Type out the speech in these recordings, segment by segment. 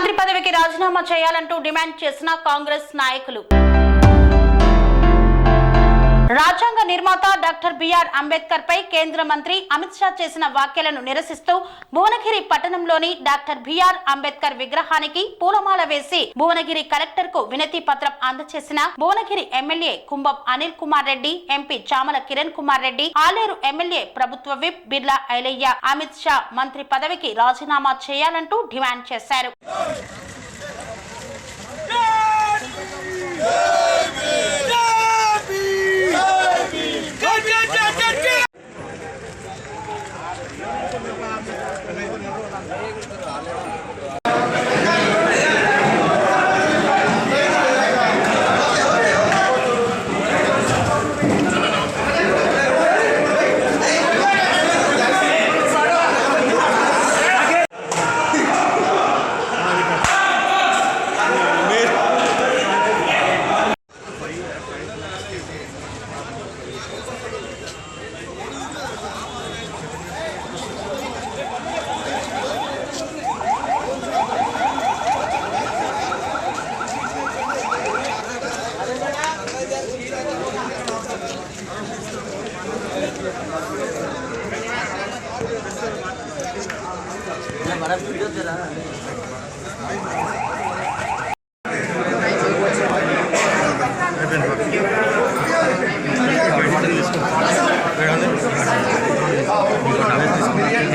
మంత్రి పదవికి రాజీనామా చేయాలంటూ డిమాండ్ చేసిన కాంగ్రెస్ నాయకులు. రాజ్యాంగ నిర్మాత డాక్టర్ బిఆర్ అంబేద్కర్ పై కేంద్ర మంత్రి అమిత్ షా చేసిన వ్యాఖ్యలను నిరసిస్తూ భువనగిరి పట్టణంలోని డాక్టర్ బిఆర్ అంబేద్కర్ విగ్రహానికి పూలమాల వేసి భువనగిరి కలెక్టర్కు వినతి పత్రం అందజేసిన Bhuvanagiri MLA Kumbham Anil Kumar Reddy MP Chamala Kiran Kumar Reddy Aleru MLA ప్రభుత్వ విప్ బిర్లా ఐలయ్య అమిత్ షా మంత్రి పదవికి రాజీనామా చేయాలంటూ డిమాండ్ చేశారు.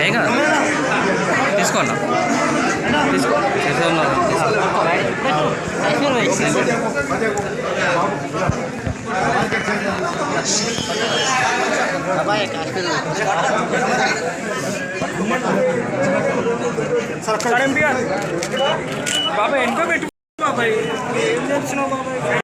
ఏం కాదు. తీసుకో బాబాయ్ ఎంతో పెట్టు బాబాయ్. ఏం చేస్తున్నావు బాబాయ్?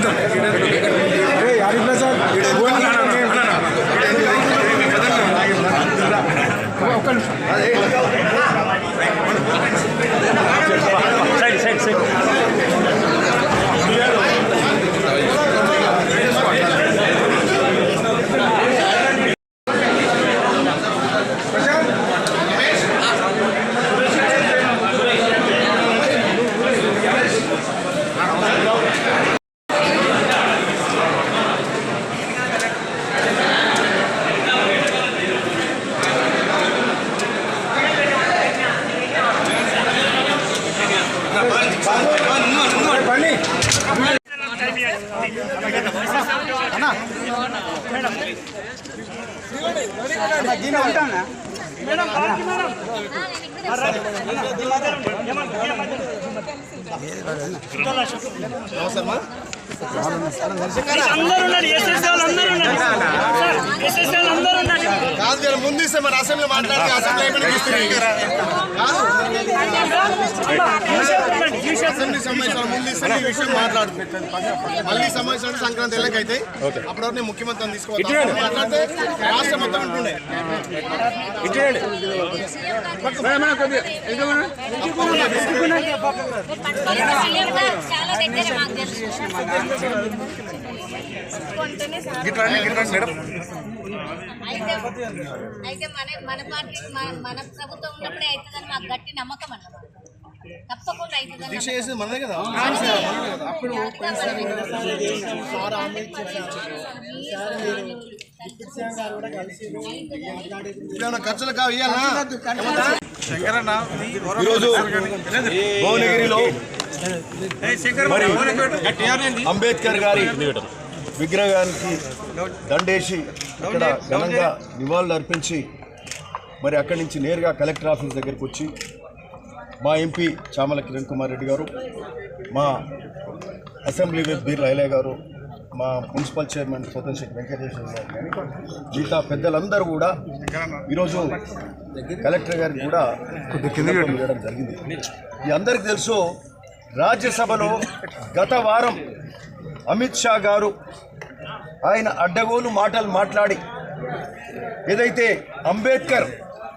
Gracias. ఉన్నారు కాదు జర ముందు ఇస్తే మరి అసెంబ్లీ మాట్లాడితే అసెంబ్లీ అయిపోయిన అసెంబ్లీ సమావేశాలు ముందు ఇస్తే విషయం మాట్లాడు మళ్ళీ సమావేశాలు సంక్రాంతి ఎల్లకైతే అప్పటివరకు నేను ముఖ్యమంత్రిని తీసుకోవాలి. మాట్లాడితే రాష్ట్రం మొత్తం ఉంటుండే. అయితే అయితే మన మన పార్టీ మన ప్రభుత్వం ఉన్నప్పుడే అవుతుందని మాకు గట్టి నమ్మకం అన్నమాట. దీక్ష చేసేది మనదే కదా? అప్పుడు ఖర్చులు కావు? ఈరోజు భువనగిరిలో అంబేద్కర్ గారి విగ్రహానికి దండేసి అక్కడ ఘనంగా నివాళులు అర్పించి మరి అక్కడి నుంచి నేరుగా కలెక్టర్ ఆఫీస్ దగ్గరికి వచ్చి మా ఎంపీ చామల కిరణ్ కుమార్ రెడ్డి గారు మా అసెంబ్లీ విప్ బీర్ లైలయ్య గారు మా మున్సిపల్ చైర్మన్ శెట్టి వెంకటేశ్వర గారు మిగతా పెద్దలందరూ కూడా ఈరోజు కలెక్టర్ గారికి కూడా చేయడం జరిగింది. ఈ అందరికీ తెలుసు రాజ్యసభలో గత వారం అమిత్ షా గారు ఆయన అడ్డగోలు మాటలు మాట్లాడి ఏదైతే అంబేద్కర్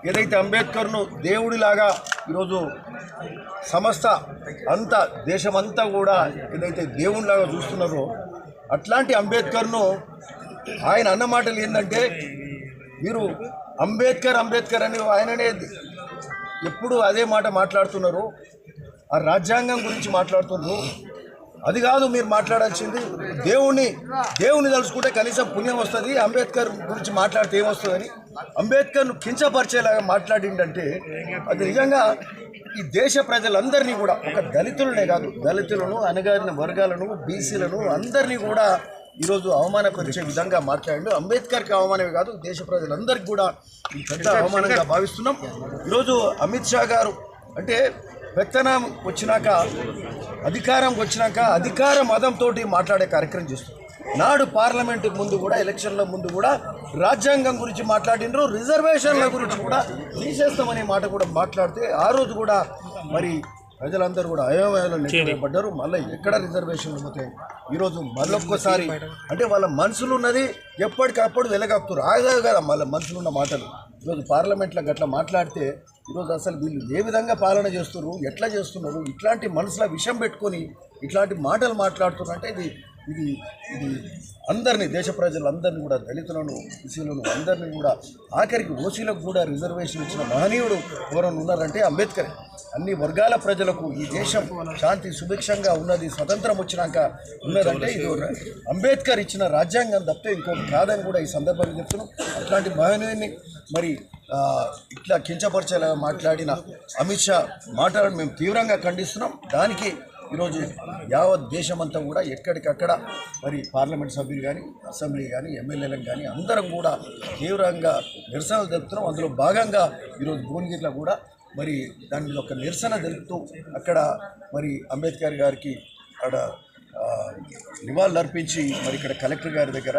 ఏదైతే అంబేద్కర్ను దేవుడిలాగా ఈరోజు సమస్త అంతా దేశమంతా కూడా ఏదైతే దేవునిలాగా చూస్తున్నారో అట్లాంటి అంబేద్కర్ను ఆయన అన్న మాటలు ఏంటంటే మీరు అంబేద్కర్ అంబేద్కర్ అని ఆయననే ఎప్పుడు అదే మాట మాట్లాడుతున్నారు ఆ రాజ్యాంగం గురించి మాట్లాడుతున్నారు. అది కాదు మీరు మాట్లాడాల్సింది దేవుణ్ణి దేవుని తలుచుకుంటే కనీసం పుణ్యం వస్తుంది అంబేద్కర్ గురించి మాట్లాడితే ఏమొస్తుందని అంబేద్కర్ను కించపరిచేలాగా మాట్లాడిండంటే అది నిజంగా ఈ దేశ ప్రజలందరినీ కూడా ఒక దళితులనే కాదు దళితులను అణగారిన వర్గాలను బీసీలను అందరినీ కూడా ఈరోజు అవమానపరిచే విధంగా మాట్లాడిండు. అంబేద్కర్కి అవమానమే కాదు దేశ ప్రజలందరికీ కూడా పెద్ద అవమానంగా భావిస్తున్నాం. ఈరోజు అమిత్ షా గారు అంటే పెత్తనం వచ్చినాక అధికారం వచ్చినాక అధికార మతంతో మాట్లాడే కార్యక్రమం చేస్తున్నారు. నాడు పార్లమెంట్ ముందు కూడా ఎలక్షన్ల ముందు కూడా రాజ్యాంగం గురించి మాట్లాడినరు రిజర్వేషన్ల గురించి కూడా తీసేస్తామనే మాట కూడా మాట్లాడితే ఆ రోజు కూడా మరి ప్రజలందరూ కూడా అయోమయంలో నెట్టబడ్డారు మళ్ళీ ఎక్కడ రిజర్వేషన్లు పోతాయి ఈరోజు మళ్ళొక్కసారి అంటే వాళ్ళ మనసులు ఉన్నది ఎప్పటికప్పుడు వెలగక్కుతారు ఆగా కదా మళ్ళీ మనసులు ఉన్న మాటలు ఈరోజు పార్లమెంట్లో గట్లా మాట్లాడితే ఈరోజు అసలు వీళ్ళు ఏ విధంగా పాలన చేస్తున్నారు ఎట్లా చేస్తున్నారు ఇట్లాంటి మనసులో విషం పెట్టుకొని ఇట్లాంటి మాటలు మాట్లాడుతున్నారు అంటే ఇది ఇది ఇది అందరినీ దేశ ప్రజలందరినీ కూడా దళితులను బీసీలను అందరినీ కూడా ఆఖరికి ఓసీలకు కూడా రిజర్వేషన్ ఇచ్చిన మహనీయుడు ఎవరైనా ఉన్నారంటే అంబేద్కర్. అన్ని వర్గాల ప్రజలకు ఈ దేశం శాంతి సుభిక్షంగా ఉన్నది స్వతంత్రం వచ్చినాక ఉన్నదంటే ఇది అంబేద్కర్ ఇచ్చిన రాజ్యాంగం తప్పితే ఇంకోటి కాదని కూడా ఈ సందర్భంగా చెప్తున్నాం. అట్లాంటి మహనీయుని మరి ఇట్లా కించపరిచేలా మాట్లాడిన అమిత్ షా మాట్లాడడం మేము తీవ్రంగా ఖండిస్తున్నాం. దానికి ఈరోజు యావత్ దేశమంతా కూడా ఎక్కడికక్కడ మరి పార్లమెంట్ సభ్యులు కానీ అసెంబ్లీ కానీ ఎమ్మెల్యేలను కానీ అందరం కూడా తీవ్రంగా నిరసనలు తెలుపుతున్నాం. అందులో భాగంగా ఈరోజు భువనగిరిలో కూడా మరి దాని మీద ఒక నిరసన తెలుపుతూ అక్కడ మరి అంబేద్కర్ గారికి అక్కడ నివాళులు అర్పించి మరి ఇక్కడ కలెక్టర్ గారి దగ్గర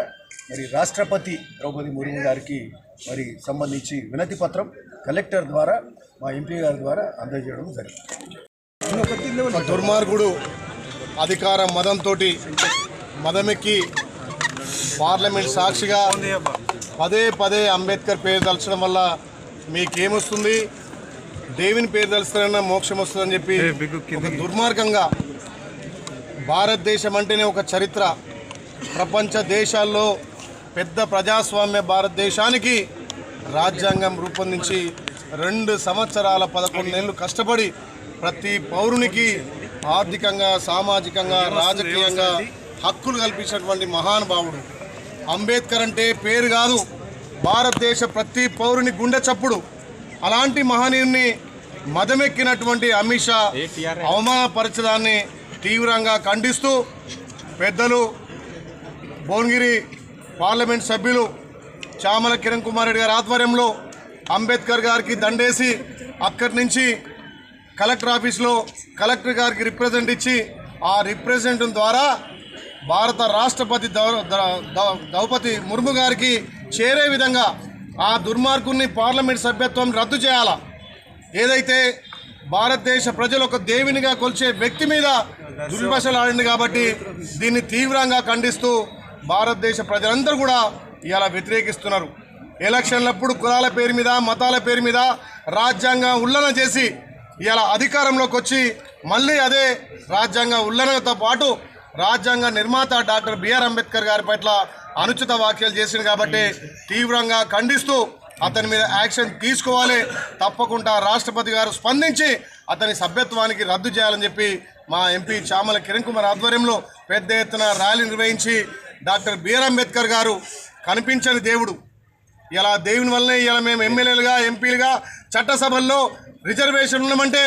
మరి రాష్ట్రపతి ద్రౌపది ముర్ము గారికి మరి సంబంధించి వినతి పత్రం కలెక్టర్ ద్వారా మా ఎంపీ గారి ద్వారా అందజేయడం జరిగింది. దుర్మార్గుడు అధికార మదంతో మదమెక్కి పార్లమెంట్ సాక్షిగా పదే పదే అంబేద్కర్ పేరు తలచడం వల్ల మీకేమొస్తుంది? దేవుని పేరు తలుస్తారన్న మోక్షం వస్తుందని చెప్పి దుర్మార్గంగా భారతదేశం అంటేనే ఒక చరిత్ర. ప్రపంచ దేశాల్లో పెద్ద ప్రజాస్వామ్య భారతదేశానికి రాజ్యాంగం రూపొందించి రెండు సంవత్సరాల పదకొండు నెలలు కష్టపడి ప్రతి పౌరునికి ఆర్థికంగా సామాజికంగా రాజకీయంగా హక్కులు కల్పించినటువంటి మహానుభావుడు అంబేద్కర్ అంటే పేరు కాదు. భారతదేశ ప్రతి పౌరుని గుండె చప్పుడు. అలాంటి మహనీయుని మదమెక్కినటువంటి అమిత్ షా అవమానపరచడాన్ని తీవ్రంగా ఖండిస్తూ పెద్దలు భువనగిరి పార్లమెంట్ సభ్యులు చామల కిరణ్ కుమార్ రెడ్డి గారి ఆధ్వర్యంలో అంబేద్కర్ గారికి దండేసి అక్కడి నుంచి కలెక్టర్ ఆఫీస్లో కలెక్టర్ గారికి రిప్రజెంట్ ఇచ్చి ఆ రిప్రజెంట్ ద్వారా భారత రాష్ట్రపతి ద్రౌపది ముర్ము గారికి చేరే విధంగా ఆ దుర్మార్గుని పార్లమెంట్ సభ్యత్వం రద్దు చేయాలా? ఏదైతే భారతదేశ ప్రజలు ఒక దేవునిగా కొలిచే వ్యక్తి మీద దుర్భాషలు ఆడింది కాబట్టి దీన్ని తీవ్రంగా ఖండిస్తూ భారతదేశ ప్రజలందరూ కూడా ఇలా వ్యతిరేకిస్తున్నారు. ఎలక్షన్లప్పుడు కులాల పేరు మీద మతాల పేరు మీద రాజ్యాంగం ఉల్లంఘన చేసి ఇలా అధికారంలోకి వచ్చి మళ్ళీ అదే రాజ్యాంగ ఉల్లంఘనతో పాటు రాజ్యాంగ నిర్మాత డాక్టర్ బిఆర్ అంబేద్కర్ గారి పట్ల అనుచిత వ్యాఖ్యలు చేసింది కాబట్టి తీవ్రంగా ఖండిస్తూ అతని మీద యాక్షన్ తీసుకోవాలి. తప్పకుండా రాష్ట్రపతి గారు స్పందించి అతని సభ్యత్వానికి రద్దు చేయాలని చెప్పి మా ఎంపీ చామల కిరణ్ కుమార్ ఆధ్వర్యంలో పెద్ద ఎత్తున ర్యాలీ నిర్వహించి డాక్టర్ బిఆర్ అంబేద్కర్ గారు కనిపించని దేవుడు. ఇలా దేవుని వల్లనే ఇలా మేము ఎమ్మెల్యేలుగా ఎంపీలుగా చట్టసభల్లో రిజర్వేషన్ ఉండమంటే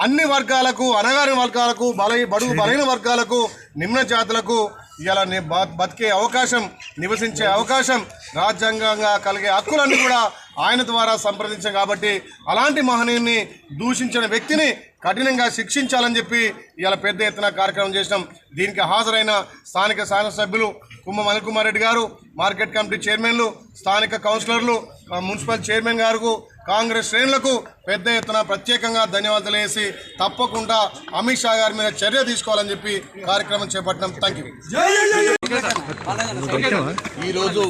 అన్ని వర్గాలకు అనగారిన వర్గాలకు బల బడుగు బలైన వర్గాలకు నిమ్న జాతులకు ఇలా బ- బతికే అవకాశం నివసించే అవకాశం రాజ్యాంగంగా కలిగే హక్కులన్నీ కూడా ఆయన ద్వారా సంప్రదించాం కాబట్టి అలాంటి మహనీయుని దూషించిన వ్యక్తిని కఠినంగా శిక్షించాలని చెప్పి ఇలా పెద్ద ఎత్తున కార్యక్రమం చేసినాం. దీనికి హాజరైన స్థానిక శాసనసభ్యులు కుమ్మ అనిల్ కుమార్ రెడ్డి గారు మార్కెట్ కమిటీ చైర్మన్లు స్థానిక కౌన్సిలర్లు మున్సిపల్ చైర్మన్ గారు కాంగ్రెస్ శ్రేణులకు పెద్ద ఎత్తున ప్రత్యేకంగా ధన్యవాదాలు వేసి తప్పకుండా అమిత్ షా గారి మీద చర్య తీసుకోవాలని చెప్పి కార్యక్రమం చేపట్టినాం. థ్యాంక్ యూ ఈరోజు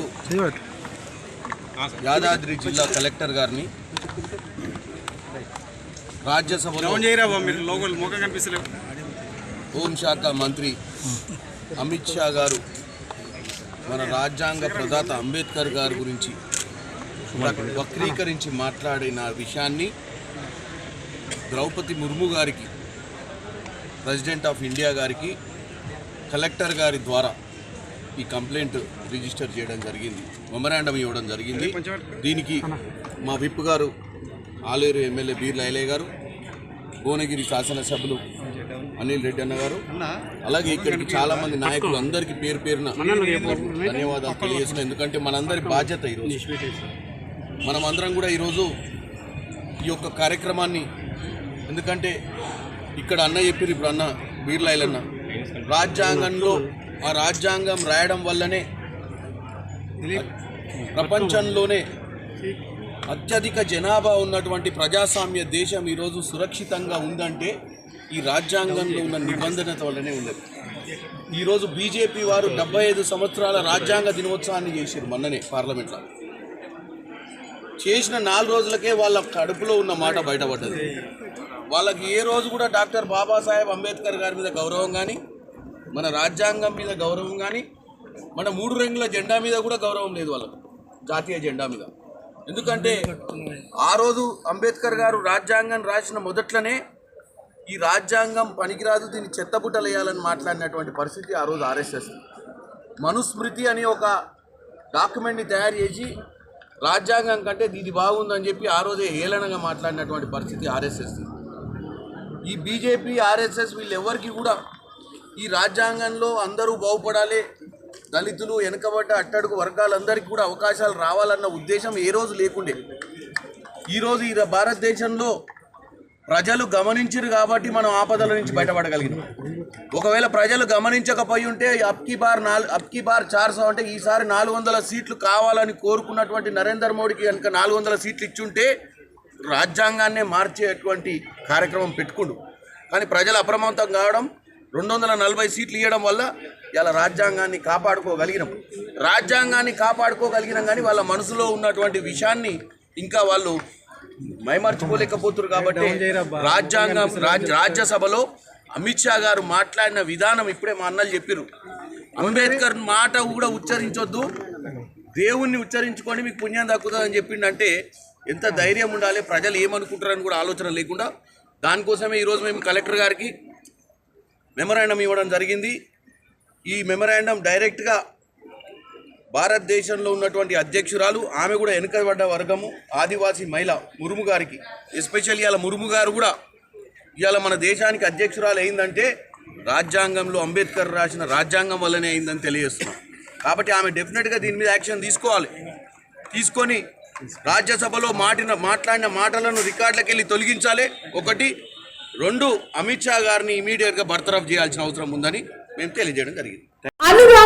యాదాద్రి జిల్లా కలెక్టర్ గారిని రాజ్యసభలో హోంశాఖ మంత్రి అమిత్ షా గారు మన రాజ్యాంగ ప్రదాత అంబేద్కర్ గారి గురించి వక్- వక్రీకరించి మాట్లాడిన విషయాన్ని ద్రౌపది ముర్ము గారికి ప్రెసిడెంట్ ఆఫ్ ఇండియా గారికి కలెక్టర్ గారి ద్వారా ఈ కంప్లైంట్ రిజిస్టర్ చేయడం జరిగింది మెమరాండం ఇవ్వడం జరిగింది. దీనికి మా విప్ గారు ఆలేరు ఎమ్మెల్యే బీర్ లైలే గారు భువనగిరి శాసనసభ్యులు అనిల్ రెడ్డి అన్న గారు. అలాగే ఇక్కడికి చాలా మంది నాయకులు అందరికీ పేరు పేరున ధన్యవాదాలు తెలియజేస్తున్నాం. ఎందుకంటే మనందరి బాధ్యత ఈరోజు మనం అందరం కూడా ఈరోజు ఈ యొక్క కార్యక్రమాన్ని ఎందుకంటే ఇక్కడ అన్న చెప్పారు ఇప్పుడు అన్న బీర్లాయిల్ అన్న. రాజ్యాంగంలో ఆ రాజ్యాంగం రాయడం వల్లనే ప్రపంచంలోనే అత్యధిక జనాభా ఉన్నటువంటి ప్రజాస్వామ్య దేశం ఈరోజు సురక్షితంగా ఉందంటే ఈ రాజ్యాంగంలో ఉన్న నిబంధనత వల్లనే ఉన్నది. ఈరోజు బీజేపీ వారు డెబ్బై ఐదు సంవత్సరాల రాజ్యాంగ దినోత్సవాన్ని చేశారు మొన్ననే పార్లమెంట్లో. చేసిన నాలుగు రోజులకే వాళ్ళ కడుపులో ఉన్న మాట బయటపడ్డది. వాళ్ళకి ఏ రోజు కూడా డాక్టర్ బాబాసాహెబ్ అంబేద్కర్ గారి మీద గౌరవం కానీ మన రాజ్యాంగం మీద గౌరవం కానీ మన మూడు రంగుల జెండా మీద కూడా గౌరవం లేదు వాళ్ళకు జాతీయ జెండా మీద. ఎందుకంటే ఆ రోజు అంబేద్కర్ గారు రాజ్యాంగం రాసిన మొదట్లోనే ఈ రాజ్యాంగం పనికిరాదు దీన్ని చెత్తబుట్టలేయాలని మాట్లాడినటువంటి పరిస్థితి ఆ రోజు ఆర్ఎస్ఎస్ మనుస్మృతి అని ఒక డాక్యుమెంట్ని తయారు చేసి రాజ్యాంగం కంటే ఇది బాగుందని చెప్పి ఆ రోజే హేళనగా మాట్లాడినటువంటి పరిస్థితి ఆర్ఎస్ఎస్ ఈ బీజేపీ ఆర్ఎస్ఎస్ వీళ్ళెవ్వరికి కూడా ఈ రాజ్యాంగంలో అందరూ బాగుపడాలి దళితులు వెనుకబడ్డ అట్టడుగు వర్గాలందరికీ కూడా అవకాశాలు రావాలన్న ఉద్దేశం ఏ రోజు లేకుండే. ఈరోజు ఈ భారతదేశంలో ప్రజలు గమనించరు కాబట్టి మనం ఆపదల నుంచి బయటపడగలిగినాం. ఒకవేళ ప్రజలు గమనించకపోయి ఉంటే అప్కి బార్ నాలుగు అప్కి బార్ చార్ సో అంటే ఈసారి నాలుగు వందల సీట్లు కావాలని కోరుకున్నటువంటి నరేంద్ర మోడీకి కనుక నాలుగు వందల సీట్లు ఇచ్చుంటే రాజ్యాంగాన్నే మార్చేటువంటి కార్యక్రమం పెట్టుకుండు. కానీ ప్రజలు అప్రమత్తం కావడం రెండు వందల నలభై సీట్లు ఇవ్వడం వల్ల ఇలా రాజ్యాంగాన్ని కాపాడుకోగలిగినాం. రాజ్యాంగాన్ని కాపాడుకోగలిగినాం కానీ వాళ్ళ మనసులో ఉన్నటువంటి విషయాన్ని ఇంకా వాళ్ళు మైమర్చిపోలేకపోతున్నారు కాబట్టి రాజ్యాంగం రాజ్ రాజ్యసభలో అమిత్ షా గారు మాట్లాడిన విధానం ఇప్పుడే మా అన్నలు చెప్పారు అంబేద్కర్ మాట కూడా ఉచ్చరించొద్దు. దేవుణ్ణి ఉచ్చరించుకొని మీకు పుణ్యం దక్కుతుందని చెప్పిండంటే ఎంత ధైర్యం ఉండాలి? ప్రజలు ఏమనుకుంటారని కూడా ఆలోచన లేకుండా దానికోసమే ఈరోజు మేము కలెక్టర్ గారికి మెమరాండం ఇవ్వడం జరిగింది. ఈ మెమరాండం డైరెక్ట్గా భారతదేశంలో ఉన్నటువంటి అధ్యక్షురాలు ఆమె కూడా వెనుకబడ్డ వర్గము ఆదివాసీ మహిళ మురుము గారికి. ఎస్పెషల్లీ ఇవాళ మురుము గారు కూడా ఇవాళ మన దేశానికి అధ్యక్షురాలు అయిందంటే రాజ్యాంగంలో అంబేద్కర్ రాసిన రాజ్యాంగం వల్లనే అయిందని తెలియజేస్తున్నాం. కాబట్టి ఆమె డెఫినెట్గా దీని మీద యాక్షన్ తీసుకోవాలి. తీసుకొని రాజ్యసభలో మాటిన మాట్లాడిన మాటలను రికార్డులకు వెళ్ళి తొలగించాలి. ఒకటి రెండు అమిత్ షా గారిని ఇమీడియట్గా బర్తరఫ్ చేయాల్సిన అవసరం ఉందని మేము తెలియజేయడం జరిగింది.